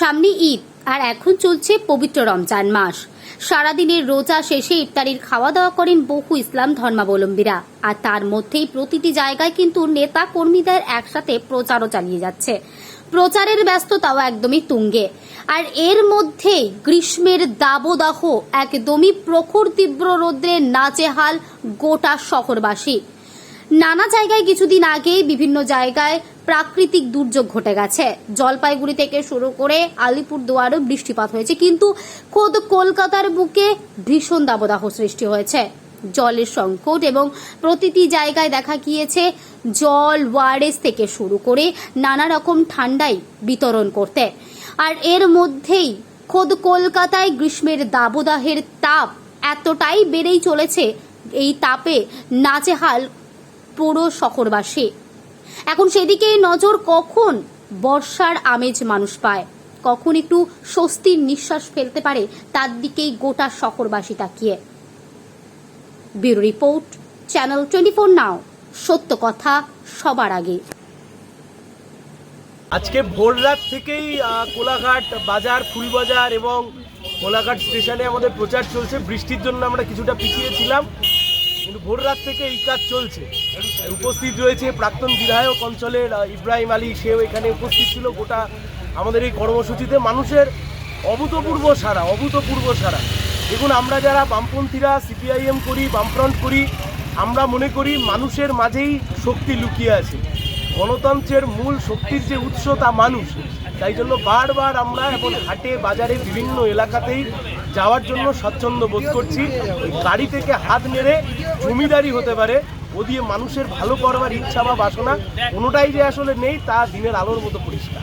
সামনে ঈদ, আর এখন চলছে পবিত্র রমজান মাস। সারাদিনের রোজা শেষে ইফতারির খাওয়া দাওয়া করেন বহু ইসলাম ধর্মাবলম্বীরা। আর তার মধ্যেই প্রতিটি জায়গায় কিন্তু নেতা কর্মীদের একসাথে প্রচারও চালিয়ে যাচ্ছে। প্রচারের ব্যস্ততাও একদমই তুঙ্গে। আর এর মধ্যে গ্রীষ্মের দাবদাহ একদমই প্রখর তীব্র রৌদ্রে নাচেহাল গোটা শহরবাসী। নানা জায়গায় কিছুদিন আগেই বিভিন্ন জায়গায় প্রাকৃতিক দুর্যোগ ঘটে গেছে। জলপাইগুড়ি থেকে শুরু করে আলিপুরদুয়ারও বৃষ্টিপাত হয়েছে, কিন্তু খোদ কলকাতার বুকে ভীষণ দাবদাহ সৃষ্টি হয়েছে। জলের সংকট এবং প্রতিটি জায়গায় দেখা গিয়েছে জল ওয়ারেস থেকে শুরু করে নানা রকম ঠান্ডাই বিতরণ করতে। আর এর মধ্যেই খোদ কলকাতায় গ্রীষ্মের দাবদাহের তাপ এতটাই বেড়েই চলেছে, এই তাপে নাচেহাল পুরো শহরবাসী। এখন সেদিকেই নজর কখন বর্ষার আমেজ মানুষ পায়? কখন একটু স্বস্তির নিঃশ্বাস ফেলতে পারে তার দিকেই গোটা শহরবাসী তাকিয়ে। Bureau report, channel twenty four now, সত্য কথা সবার আগে। আজকে ভোর রাত থেকেই কোলাঘাট বাজার, ফুলবাজার এবং কোলাঘাট স্টেশনে আমাদের প্রচার চলছে। বৃষ্টির জন্য আমরা কিছুটা পিছিয়ে ছিলাম। কিন্তু ভোর রাত থেকে এই কাজ চলছে। উপস্থিত রয়েছে প্রাক্তন বিধায়ক অঞ্চলের ইব্রাহিম আলী। সেও এখানে উপস্থিত ছিল গোটা আমাদের এই কর্মসূচিতে। মানুষের অভূতপূর্ব সারা অভূতপূর্ব সারা দেখুন, আমরা যারা বামপন্থীরা, সিপিআইএম করি, বামফ্রন্ট করি, আমরা মনে করি মানুষের মাঝেই শক্তি লুকিয়ে আছে। গণতন্ত্রের মূল শক্তির যে উৎস তা মানুষ। তাই জন্য বারবার আমরা এখন হাটে, বাজারে, বিভিন্ন এলাকাতেই যাওয়ার জন্য স্বাচ্ছন্দ্য বোধ করছি। গাড়ি থেকে হাত মেরে জমিদারি হতে পারে। ও দিয়ে মানুষের ভালো করবার ইচ্ছা বা বাসনা কোনোটাই যে আসলে নেই, তা দিনের আলোর মতো পরিষ্কার।